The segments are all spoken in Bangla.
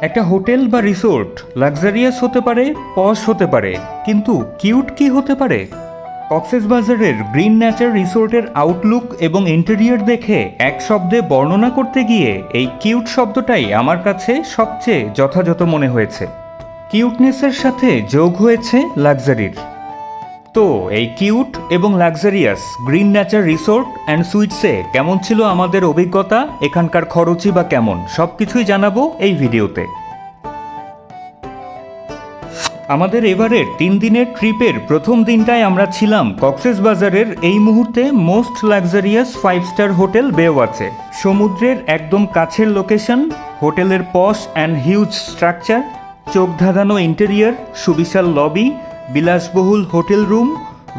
একটা হোটেল বা রিসোর্ট লাক্সারিয়াস হতে পারে, পশ হতে পারে, কিন্তু কিউট কি হতে পারে? কক্সেস বাজারের গ্রিন ন্যাচার রিসোর্টের আউটলুক এবং ইন্টেরিয়র দেখে এক শব্দে বর্ণনা করতে গিয়ে এই কিউট শব্দটাই আমার কাছে সবচেয়ে যথাযথ মনে হয়েছে। কিউটনেসের সাথে যোগ হয়েছে লাক্সারির। তো, এই কিউট এবং luxurious green nature resort and সুইটসে কেমন ছিল আমাদের অভিজ্ঞতা, এখানকার খরচই বা কেমন সব কিছুই জানাব এই ভিডিওতে। আমাদের এবারের তিন দিনের ট্রিপের প্রথম দিনটায় আমরা ছিলাম কক্সেস বাজারের এই মুহূর্তে most luxurious five star hotel বেওয়াচে সমুদ্রের একদম কাছের লোকেশন, হোটেলের পশ অ্যান্ড হিউজ স্ট্রাকচার, চোখ ধাঁধানো ইন্টেরিয়র, সুবিশাল লবি বিলাসবহুল হোটেল রুম,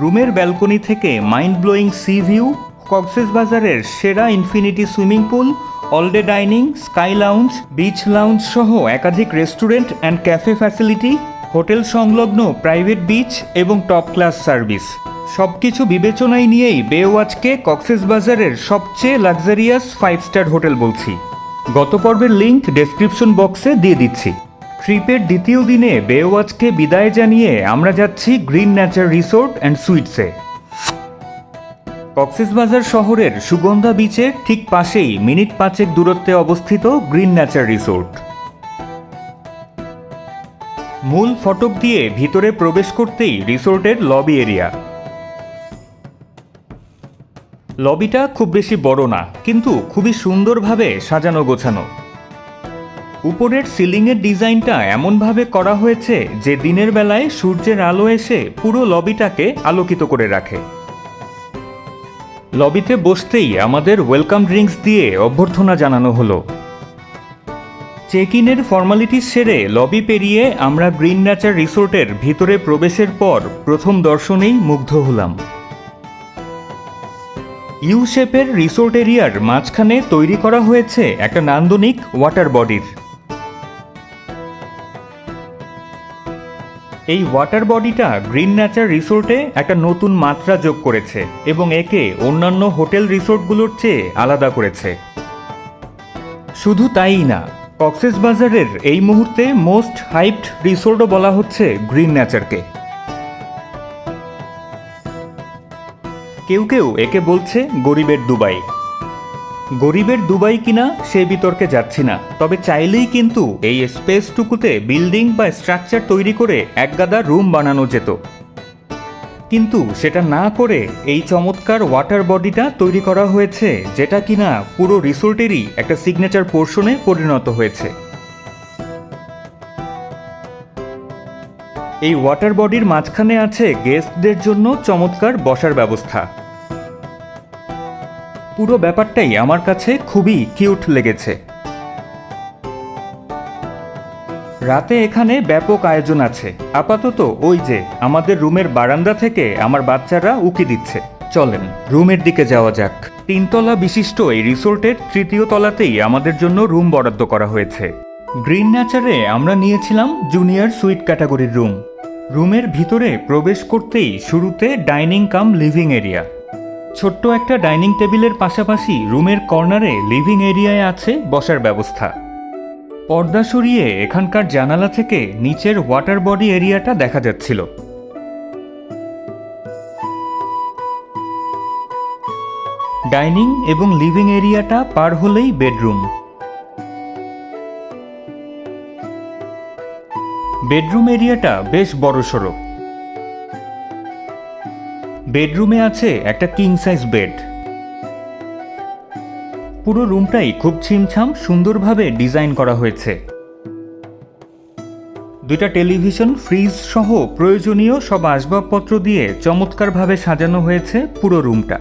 রুমের ব্যালকনি থেকে mind blowing sea view Cox's বাজারের সেরা infinity swimming pool all day dining sky lounge beach lounge সহ একাধিক restaurant and cafe facility hotel সংলগ্ন প্রাইভেট বিচ এবং টপ ক্লাস সার্ভিস সব কিছু বিবেচনায় নিয়েই বেওয়াজকে কক্সেস বাজারের সবচেয়ে লাক্সারিয়াস ফাইভ স্টার হোটেল বলছি। গত পর্বের লিঙ্ক ডেসক্রিপশন বক্সে দিয়ে দিচ্ছি। ট্রিপের দ্বিতীয় দিনে বেওয়াজকে বিদায় জানিয়ে আমরা যাচ্ছি গ্রিন ন্যাচার রিসোর্ট অ্যান্ড সুইটসে। কক্সেসবাজার শহরের সুগন্ধা বিচের ঠিক পাশেই মিনিট পাঁচেক দূরত্বে অবস্থিত গ্রিন ন্যাচার রিসোর্ট। মূল ফটক দিয়ে ভিতরে প্রবেশ করতেই রিসোর্টের লবি এরিয়া। লবিটা খুব বেশি বড় না, কিন্তু খুবই সুন্দরভাবে সাজানো গোছানো। উপরের সিলিংয়ের ডিজাইনটা এমনভাবে করা হয়েছে যে দিনের বেলায় সূর্যের আলো এসে পুরো লবিটাকে আলোকিত করে রাখে। লবিতে বসতেই আমাদের ওয়েলকাম ড্রিঙ্কস দিয়ে অভ্যর্থনা জানানো হলো। চেক ইনের ফর্মালিটি সেরে লবি পেরিয়ে আমরা গ্রিন ন্যাচার রিসোর্টের ভিতরে প্রবেশের পর প্রথম দর্শনেই মুগ্ধ হলাম। ইউ শেপের রিসোর্ট এরিয়ার মাঝখানে তৈরি করা হয়েছে একটা নান্দনিক ওয়াটার বডির। এই ওয়াটার বডিটা গ্রিন ন্যাচার রিসোর্টে একটা নতুন মাত্রা যোগ করেছে এবং একে অন্যান্য হোটেল রিসোর্টগুলোর চেয়ে আলাদা করেছে। শুধু তাই না কক্সেস বাজারের এই মুহূর্তে মোস্ট হাইপড রিসোর্টও বলা হচ্ছে গ্রিন ন্যাচারকে কেউ কেউ একে বলছে গরিবের দুবাই। গরিবের দুবাই কিনা, সে বিতর্কে যাচ্ছি না। তবে চাইলেই কিন্তু এই স্পেসটুকুতে বিল্ডিং বা স্ট্রাকচার তৈরি করে একগাদা রুম বানানো যেত। কিন্তু সেটা না করে এই চমৎকার ওয়াটার বডিটা তৈরি করা হয়েছে, যেটা কিনা পুরো রিসোর্টেরই একটা সিগনেচার পোর্শনে পরিণত হয়েছে। এই ওয়াটার বডির মাঝখানে আছে গেস্টদের জন্য চমৎকার বসার ব্যবস্থা। পুরো ব্যাপারটাই আমার কাছে খুবই কিউট লেগেছে। রাতে এখানে ব্যাপক আয়োজন আছে। আপাতত ওই যে, আমাদের রুমের বারান্দা থেকে আমার বাচ্চারা উকি দিচ্ছে। চলেন, রুমের দিকে যাওয়া যাক। তিনতলা বিশিষ্ট এই রিসোর্টের তৃতীয় তলাতেই আমাদের জন্য রুম বরাদ্দ করা হয়েছে। গ্রিন ন্যাচারে আমরা নিয়েছিলাম জুনিয়র সুইট ক্যাটাগরির রুম। রুমের ভিতরে প্রবেশ করতেই শুরুতে ডাইনিং কাম লিভিং এরিয়া। ছোট্ট একটা ডাইনিং টেবিলের পাশাপাশি রুমের কর্নারে লিভিং এরিয়ায় আছে বসার ব্যবস্থা। পর্দা সরিয়ে এখানকার জানালা থেকে নিচের ওয়াটার বডি এরিয়াটা দেখা যাচ্ছিল। ডাইনিং এবং লিভিং এরিয়াটা পার হলেই বেডরুম। বেডরুম এরিয়াটা বেশ বড়সড়। বেডরুমে আছে একটা কিং সাইজ বেড পুরো রুমটাই খুব ছিমছাম, সুন্দরভাবে ডিজাইন করা হয়েছে। দুইটা টেলিভিশন ফ্রিজ সহ প্রয়োজনীয় সব আসবাবপত্র দিয়ে চমৎকারভাবে সাজানো হয়েছে পুরো রুমটা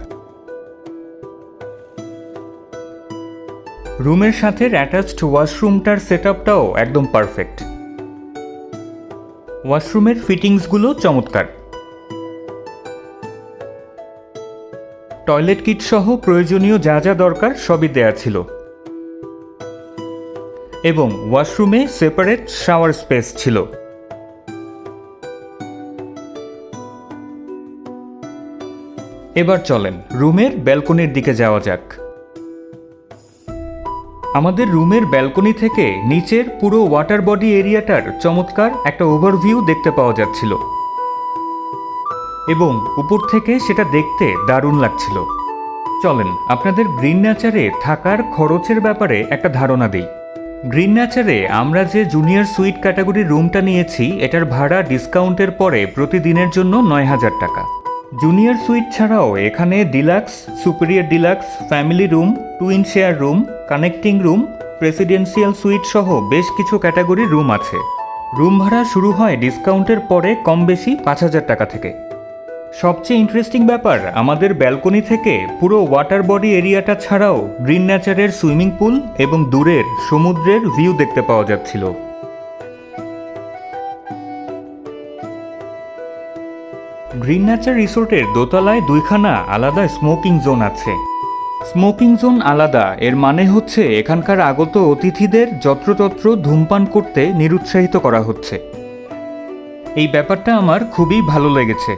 রুমের সাথে অ্যাটাচড ওয়াশরুমটার সেটআপটাও একদম পারফেক্ট ওয়াশরুমের ফিটিংসগুলো চমৎকার। টয়লেট কিট সহ প্রয়োজনীয় যা যা দরকার সবই দেয়া ছিল। এবং ওয়াশরুমে সেপারেট শাওয়ার স্পেস ছিল। এবার চলেন, রুমের ব্যালকনির দিকে যাওয়া যাক। আমাদের রুমের ব্যালকনি থেকে নিচের পুরো ওয়াটার বডি এরিয়াটার চমৎকার একটা ওভারভিউ দেখতে পাওয়া যাচ্ছিল। এবং উপর থেকে সেটা দেখতে দারুণ লাগছিল। চলেন, আপনাদের গ্রিন ন্যাচারে থাকার খরচের ব্যাপারে একটা ধারণা দিই। গ্রিন ন্যাচারে আমরা যে জুনিয়র সুইট ক্যাটাগরির রুমটা নিয়েছি, এটার ভাড়া ডিসকাউন্টের পরে প্রতিদিনের জন্য নয় হাজার টাকা। জুনিয়র সুইট ছাড়াও এখানে deluxe, superior deluxe, family room, twin share room, connecting room, presidential suite সহ বেশ কিছু ক্যাটাগরির রুম আছে। রুম ভাড়া শুরু হয় ডিসকাউন্টের পরে কম বেশি পাঁচ হাজার টাকা থেকে। সবচেয়ে ইন্টারেস্টিং ব্যাপার, আমাদের ব্যালকনি থেকে পুরো ওয়াটার বডি এরিয়াটা ছাড়াও গ্রিন ন্যাচারের সুইমিং পুল এবং দূরের সমুদ্রের ভিউ দেখতে পাওয়া যাচ্ছিল। গ্রিন ন্যাচার রিসোর্টের দোতলায় দুইখানা আলাদা স্মোকিং জোন আছে। স্মোকিং জোন আলাদা, এর মানে হচ্ছে এখানকার আগত অতিথিদের যত্রতত্র ধূমপান করতে নিরুৎসাহিত করা হচ্ছে। এই ব্যাপারটা আমার খুবই ভালো লেগেছে।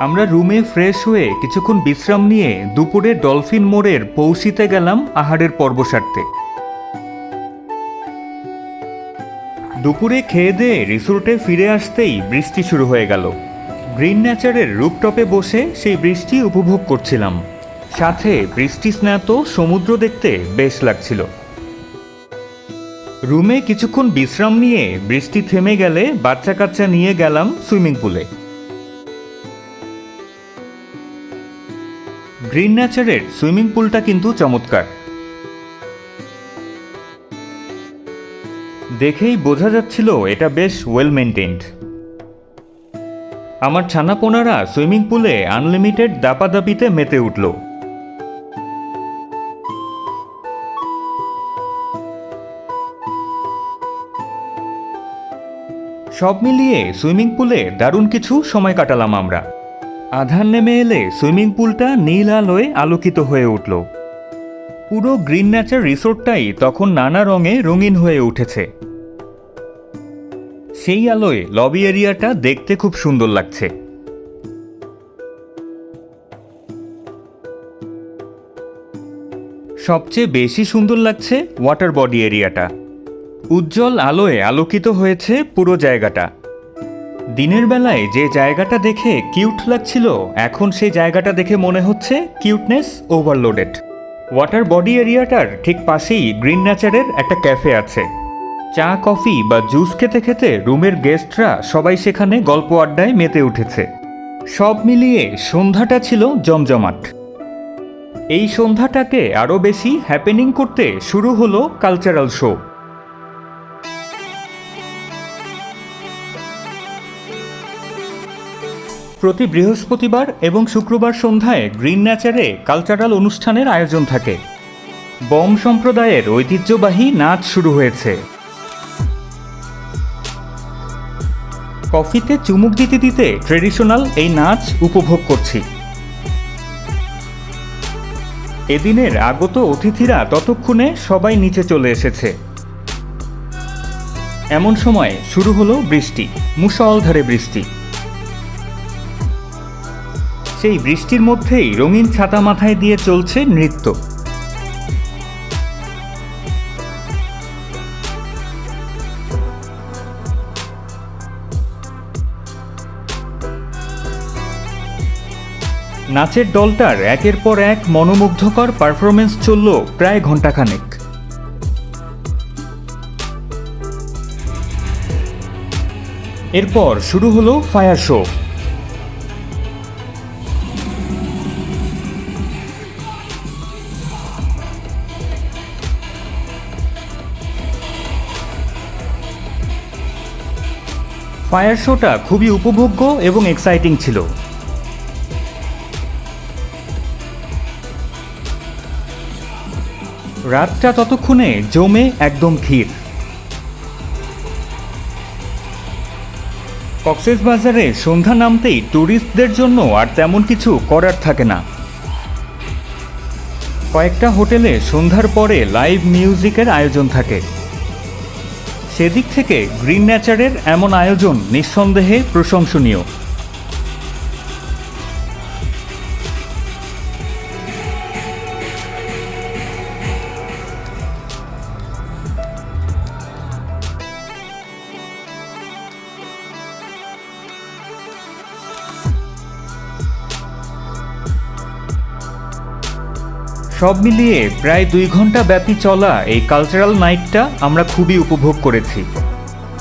আমরা রুমে ফ্রেশ হয়ে কিছুক্ষণ বিশ্রাম নিয়ে দুপুরে ডলফিন মোড়ের পৌঁছিতে গেলাম আহারের পর্ব সারতে দুপুরে খেয়ে দিয়ে রিসোর্টে ফিরে আসতেই বৃষ্টি শুরু হয়ে গেল। গ্রিন ন্যাচারের রুপটপে বসে সেই বৃষ্টি উপভোগ করছিলাম। সাথে বৃষ্টি স্নাত সমুদ্র দেখতে বেশ লাগছিল। রুমে কিছুক্ষণ বিশ্রাম নিয়ে বৃষ্টি থেমে গেলে বাচ্চা কাচ্চা নিয়ে গেলাম সুইমিং পুলে। গ্রিন ন্যাচারের সুইমিং পুলটা কিন্তু চমৎকার। দেখেই বোঝা যাচ্ছিল এটা বেশ ওয়েল মেনটেন্ড আমার ছানাপোনারা সুইমিং পুলে আনলিমিটেড দাপাদাপিতে মেতে উঠল। সব মিলিয়ে সুইমিং পুলে দারুণ কিছু সময় কাটালাম আমরা। আধার নেমে এলে সুইমিং পুলটা নীল আলোয় আলোকিত হয়ে উঠল। পুরো গ্রিন ন্যাচার রিসোর্টটাই তখন নানা রঙে রঙিন হয়ে উঠেছে। সেই আলোয় লবি এরিয়াটা দেখতে খুব সুন্দর লাগছে। সবচেয়ে বেশি সুন্দর লাগছে ওয়াটার বডি এরিয়াটা। উজ্জ্বল আলোয় আলোকিত হয়েছে পুরো জায়গাটা। দিনের বেলায় যে জায়গাটা দেখে কিউট লাগছিল, এখন সেই জায়গাটা দেখে মনে হচ্ছে কিউটনেস ওভারলোডেড। ওয়াটার বডি এরিয়াটার ঠিক পাশেই গ্রিন ন্যাচারের একটা ক্যাফে আছে। চা, কফি বা জুস খেতে খেতে রুমের গেস্টরা সবাই সেখানে গল্প আড্ডায় মেতে উঠেছে। সব মিলিয়ে সন্ধ্যাটা ছিল জমজমাট। এই সন্ধ্যাটাকে আরও বেশি হ্যাপেনিং করতে শুরু হলো কালচারাল শো প্রতি বৃহস্পতিবার এবং শুক্রবার সন্ধ্যায় গ্রিন ন্যাচারে কালচারাল অনুষ্ঠানের আয়োজন থাকে। বম সম্প্রদায়ের ঐতিহ্যবাহী নাচ শুরু হয়েছে। কফিতে চুমুক দিতে দিতে ট্রেডিশনাল এই নাচ উপভোগ করছি। এদিনের আগত অতিথিরা ততক্ষণে সবাই নিচে চলে এসেছে। এমন সময় শুরু হলো বৃষ্টি, মুষলধারে বৃষ্টি। সেই বৃষ্টির মধ্যেই রঙিন ছাতা মাথায় দিয়ে চলছে নৃত্য। নাচের দলটার একের পর এক মনোমুগ্ধকর পারফরমেন্স চলল প্রায় ঘন্টাখানেক এরপর শুরু হলো ফায়ার শো। ফায়ার শোটা খুবই উপভোগ্য এবং এক্সাইটিং ছিল। রাতটা ততক্ষণে জমে একদম ক্ষীর। কক্সেস বাজারে সন্ধ্যা নামতেই ট্যুরিস্টদের জন্য আর তেমন কিছু করার থাকে না। কয়েকটা হোটেলে সন্ধ্যার পরে লাইভ মিউজিকের আয়োজন থাকে। সেদিক থেকে গ্রিন ন্যাচারের এমন আয়োজন নিঃসন্দেহে প্রশংসনীয়। সব মিলিয়ে প্রায় দুই ঘণ্টা ব্যাপী চলা এই কালচারাল নাইটটা আমরা খুবই উপভোগ করেছি।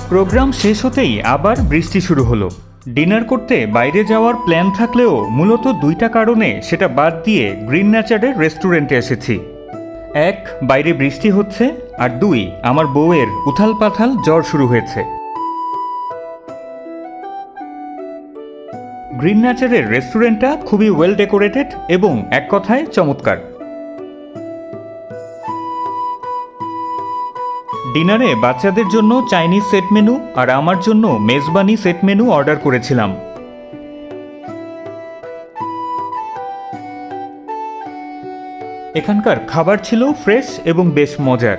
প্রোগ্রাম শেষ হতেই আবার বৃষ্টি শুরু হলো। ডিনার করতে বাইরে যাওয়ার প্ল্যান থাকলেও মূলত দুইটা কারণে সেটা বাদ দিয়ে গ্রিন ন্যাচারের রেস্টুরেন্টে এসেছি। এক, বাইরে বৃষ্টি হচ্ছে, আর দুই, আমার বউয়ের উথাল পাথাল জ্বর শুরু হয়েছে। গ্রিন ন্যাচারের রেস্টুরেন্টটা খুবই ওয়েল ডেকোরেটেড এবং এক কথায় চমৎকার। ডিনারে বাচ্চাদের জন্য চাইনিজ সেট মেনু আর আমার জন্য মেজবানি সেট মেনু অর্ডার করেছিলাম। এখানকার খাবার ছিল ফ্রেশ এবং বেশ মজার।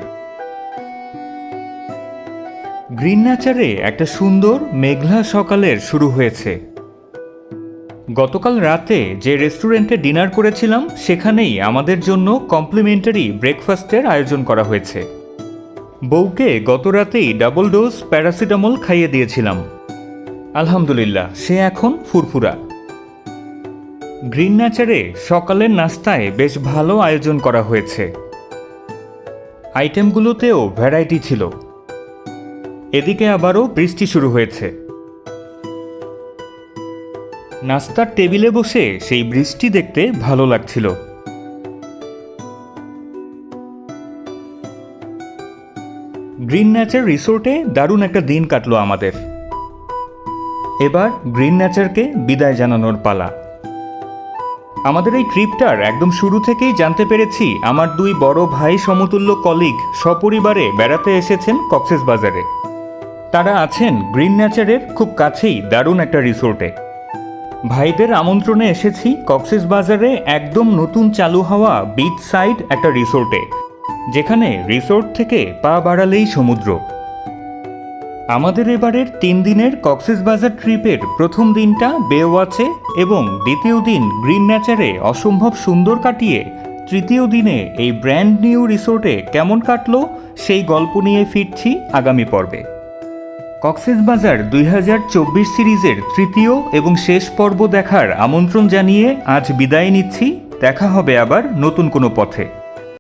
গ্রিন ন্যাচারে একটা সুন্দর, মেঘলা সকালের শুরু হয়েছে। গতকাল রাতে যে রেস্টুরেন্টে ডিনার করেছিলাম, সেখানেই আমাদের জন্য কমপ্লিমেন্টারি ব্রেকফাস্টের আয়োজন করা হয়েছে। বউকে গত রাতেই ডাবল ডোজ প্যারাসিটামল খাইয়ে দিয়েছিলাম। আলহামদুলিল্লাহ, সে এখন ফুরফুরা। গ্রিন ন্যাচারে সকালের নাস্তায় বেশ ভালো আয়োজন করা হয়েছে। আইটেমগুলোতেও ভ্যারাইটি ছিল। এদিকে আবারও বৃষ্টি শুরু হয়েছে। নাস্তার টেবিলে বসে সেই বৃষ্টি দেখতে ভালো লাগছিল। গ্রিন ন্যাচার রিসোর্টে দারুণ একটা দিন কাটলো আমাদের। এবার গ্রিন ন্যাচারকে বিদায় জানানোর পালা। আমাদের এই ট্রিপটার একদম শুরু থেকেই জানতে পেরেছি আমার দুই বড় ভাই সমতুল্য কলিগ সপরিবারে বেড়াতে এসেছেন কক্সেস বাজারে। তারা আছেন গ্রিন ন্যাচারের খুব কাছেই দারুণ একটা রিসোর্টে। ভাইদের আমন্ত্রণে এসেছি কক্সেস বাজারে একদম নতুন চালু হওয়া বিচ সাইড একটা রিসোর্টে, যেখানে রিসোর্ট থেকে পা বাড়ালেই সমুদ্র। আমাদের এবারের তিন দিনের কক্সেস বাজার ট্রিপের প্রথম দিনটা বেওয়াচে এবং দ্বিতীয় দিন গ্রিন ন্যাচারে অসম্ভব সুন্দর কাটিয়ে তৃতীয় দিনে এই ব্র্যান্ড নিউ রিসোর্টে কেমন কাটলো সেই গল্প নিয়ে ফিরছি আগামী পর্বে। কক্সেস বাজার দুই হাজার চব্বিশ সিরিজের তৃতীয় এবং শেষ পর্ব দেখার আমন্ত্রণ জানিয়ে আজ বিদায় নিচ্ছি। দেখা হবে আবার নতুন কোনো পথে।